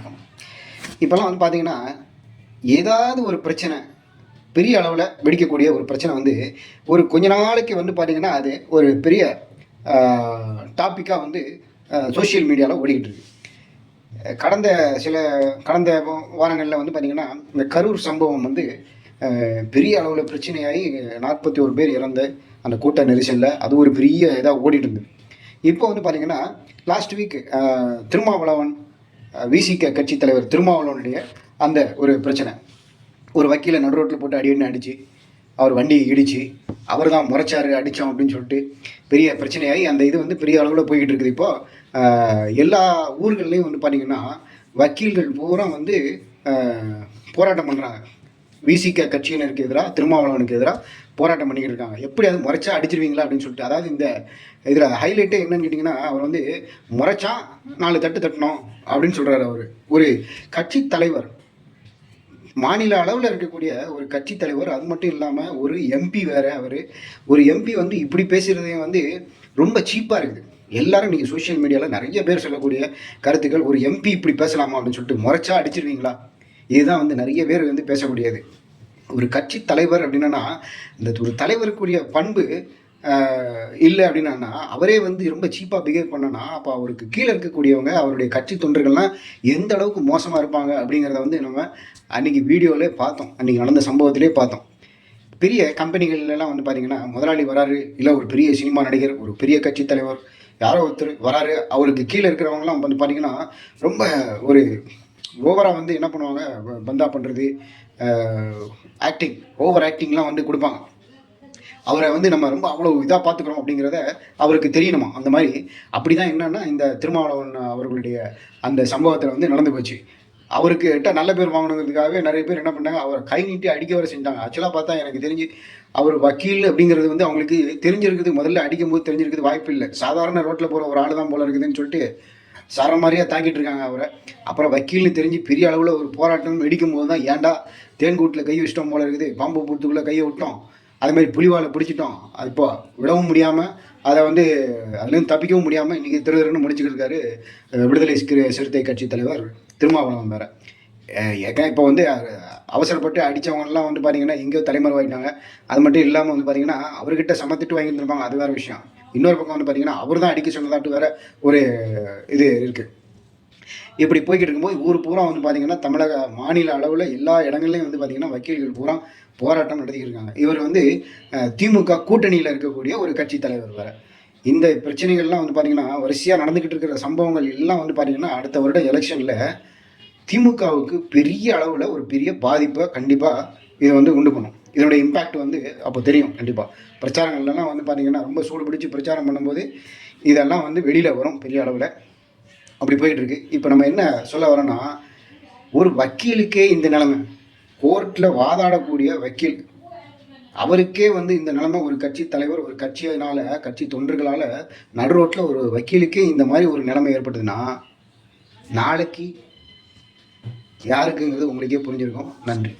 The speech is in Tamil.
வணக்கம். இப்போல்லாம் வந்து பார்த்தீங்கன்னா ஏதாவது ஒரு பிரச்சனை பெரிய அளவில் வெடிக்கக்கூடிய ஒரு பிரச்சனை வந்து ஒரு கொஞ்ச நாளைக்கு வந்து பார்த்தீங்கன்னா அது ஒரு பெரிய டாப்பிக்காக வந்து சோஷியல் மீடியாவில் ஓடிக்கிட்டு இருக்கு. கடந்த சில கடந்த வாரங்களில் வந்து பார்த்திங்கன்னா இந்த கரூர் சம்பவம் வந்து பெரிய அளவில் பிரச்சனையாகி நாற்பத்தி ஒரு பேர் இறந்த அந்த கூட்ட நெரிசலில் அது ஒரு பெரிய இதாக ஓடிட்டு இருந்தது. இப்போ வந்து பார்த்திங்கன்னா லாஸ்ட் வீக் திருமாவளவன் விசிக கட்சி தலைவர் திருமாவளவனுடைய அந்த ஒரு பிரச்சனை. ஒரு வக்கீலை நடு ரோட்டில் போட்டு அடி அடித்து அவர் வண்டியை இடித்து அவர் தான் முறைச்சாரு அடித்தோம் அப்படின்னு சொல்லிட்டு பெரிய பிரச்சனையாகி அந்த இது வந்து பெரிய அளவில் போய்கிட்டு இருக்குது. இப்போ எல்லா ஊர்கள்லேயும் வந்து பார்த்திங்கன்னா வக்கீல்கள் பூரா வந்து போராட்டம் பண்ணுறாங்க விசிக கட்சியினருக்கு எதிராக திருமாவளவனுக்கு எதிராக போராட்டம் பண்ணிக்கிட்டு இருக்காங்க எப்படி அது முறைச்சா அடிச்சிருவீங்களா அப்படின்னு சொல்லிட்டு. அதாவது இந்த இதில் ஹைலைட்டே என்னன்னு கேட்டிங்கன்னா அவர் வந்து முறைச்சா நாலு தட்டு தட்டணும் அப்படின்னு சொல்கிறாரு அவர். ஒரு கட்சி தலைவர் மாநில அளவில் இருக்கக்கூடிய ஒரு கட்சி தலைவர் அது மட்டும் இல்லாமல் ஒரு எம்பி வேற அவர். ஒரு எம்பி வந்து இப்படி பேசுகிறதே வந்து ரொம்ப சீப்பாக இருக்குது. எல்லாரும் நீங்கள் சோஷியல் மீடியாவில் நிறைய பேர் சொல்லக்கூடிய கருத்துக்கள் ஒரு எம்பி இப்படி பேசலாமா அப்படின்னு சொல்லிட்டு முறைச்சா அடிச்சிருவீங்களா? இதுதான் வந்து நிறைய பேர் வந்து பேசக்கூடியது. ஒரு கட்சி தலைவர் அப்படின்னா இந்த ஒரு தலைவருக்குரிய பண்பு இல்லை அப்படின்னா அவரே வந்து ரொம்ப சீப்பாக பிஹேவ் பண்ணனா அப்போ அவருக்கு கீழே இருக்கக்கூடியவங்க அவருடைய கட்சி தொண்டர்கள்லாம் எந்த அளவுக்கு மோசமாக இருப்பாங்க அப்படிங்கிறத வந்து நம்ம அன்றைக்கி வீடியோவிலே பார்த்தோம். அன்றைக்கி நடந்த சம்பவத்திலே பார்த்தோம். பெரிய கம்பெனிகள்லாம் வந்து பார்த்திங்கன்னா முதலாளி வராரு இல்லை ஒரு பெரிய சினிமா நடிகர் ஒரு பெரிய கட்சி தலைவர் யாரோ ஒருத்தர் வராரு அவருக்கு கீழே இருக்கிறவங்களாம் வந்து பார்த்தீங்கன்னா ரொம்ப ஒரு ஓவராக வந்து என்ன பண்ணுவாங்க? பந்தா பண்ணுறது ஆக்டிங் ஓவர் ஆக்டிங்லாம் வந்து கொடுப்பாங்க. அவரை வந்து நம்ம ரொம்ப அவ்வளோ இதாக பார்த்துக்குறோம் அப்படிங்கிறத அவருக்கு தெரியணுமா? அந்த மாதிரி. அப்படி தான் என்னென்னா இந்த திருமாவளவன் அவர்களுடைய அந்த சம்பவத்தில் வந்து நடந்து போச்சு. அவருக்கு கிட்ட நல்ல பேர் வாங்கினதுக்காகவே நிறைய பேர் என்ன பண்ணாங்க அவரை கை நீட்டி அடிக்க வர செஞ்சாங்க. ஆக்சுவலாக பார்த்தா எனக்கு தெரிஞ்சு அவர் வக்கீல் அப்படிங்கிறது வந்து அவங்களுக்கு தெரிஞ்சிருக்குது. முதல்ல அடிக்கும் போது தெரிஞ்சிருக்குது வாய்ப்பு இல்லை. சாதாரண ரோட்டில் போகிற ஒரு ஆள் தான் போல இருக்குதுன்னு சொல்லிட்டு சர மாதிரியாக தாக்கிட்டு இருக்காங்க அவரை. அப்புறம் வக்கீல்னு தெரிஞ்சு பெரிய அளவில் ஒரு போராட்டம் வெடிக்கும் போது தான் ஏன்டா தேன்கூட்டில் கை வச்சிட்டோம் போல இருக்குது பாம்பு பூத்துக்குள்ளே கையை விட்டோம் அது மாதிரி புலிவாலை பிடிச்சிட்டோம். அது இப்போ விடவும் முடியாமல் அதை வந்து அதுலேருந்து தப்பிக்கவும் முடியாமல் இன்றைக்கி திரு திருன்னு முடிச்சுக்கிட்டு இருக்காரு விடுதலை சிறு- சிறுத்தை கட்சி தலைவர் திருமாவளவன் வேறு. ஏன்னா இப்போ வந்து அவசரப்பட்டு அடித்தவங்கலாம் வந்து பார்த்தீங்கன்னா எங்கேயோ தலைமறைவாயிட்டாங்க. அது மட்டும் இல்லாமல் வந்து பார்த்தீங்கன்னா அவர்கிட்ட சமத்திட்டு வாங்கியிருந்துருப்பாங்க அது வேறு விஷயம். இன்னொரு பக்கம் வந்து பார்த்தீங்கன்னா அவர் தான் அடிக்க சொன்னதாட்டு வேற ஒரு இது இருக்குது இப்படி போய்கிட்டு இருக்கும்போது ஊர் பூரா வந்து பார்த்தீங்கன்னா தமிழக மாநில அளவில் எல்லா இடங்கள்லையும் வந்து பார்த்தீங்கன்னா வக்கீல்கள் பூரா போராட்டம் நடத்திக்கிட்டு இருக்காங்க. இவர் வந்து திமுக கூட்டணியில் இருக்கக்கூடிய ஒரு கட்சி தலைவர் வேற. இந்த பிரச்சனைகள்லாம் வந்து பார்த்தீங்கன்னா வரிசையாக நடந்துக்கிட்டு இருக்கிற சம்பவங்கள் எல்லாம் வந்து பார்த்தீங்கன்னா அடுத்த வருடம் எலெக்ஷனில் திமுகவுக்கு பெரிய அளவில் ஒரு பெரிய பாதிப்பை கண்டிப்பாக இதை வந்து உண்டு பண்ணும். இதனுடைய இம்பேக்ட் வந்து அப்போ தெரியும் கண்டிப்பாக பிரச்சாரங்கள்லாம் வந்து பார்த்தீங்கன்னா ரொம்ப சூடு பிடிச்சி பிரச்சாரம் பண்ணும்போது இதெல்லாம் வந்து வெளியில் வரும் பெரிய அளவில். அப்படி போயிட்டுருக்கு இப்போ நம்ம என்ன சொல்ல வரோன்னா ஒரு வக்கீலுக்கே இந்த நிலைமை. கோர்ட்டில் வாதாடக்கூடிய வக்கீல் அவருக்கே வந்து இந்த நிலைமை ஒரு கட்சி தலைவர் ஒரு கட்சியினால் கட்சி தொண்டர்களால் நடுரோட்டில் ஒரு வக்கீலுக்கே இந்த மாதிரி ஒரு நிலைமை ஏற்பட்டதுன்னா நாளைக்கு யாருக்குங்கிறது உங்களுக்கே புரிஞ்சிருக்கும். நன்றி.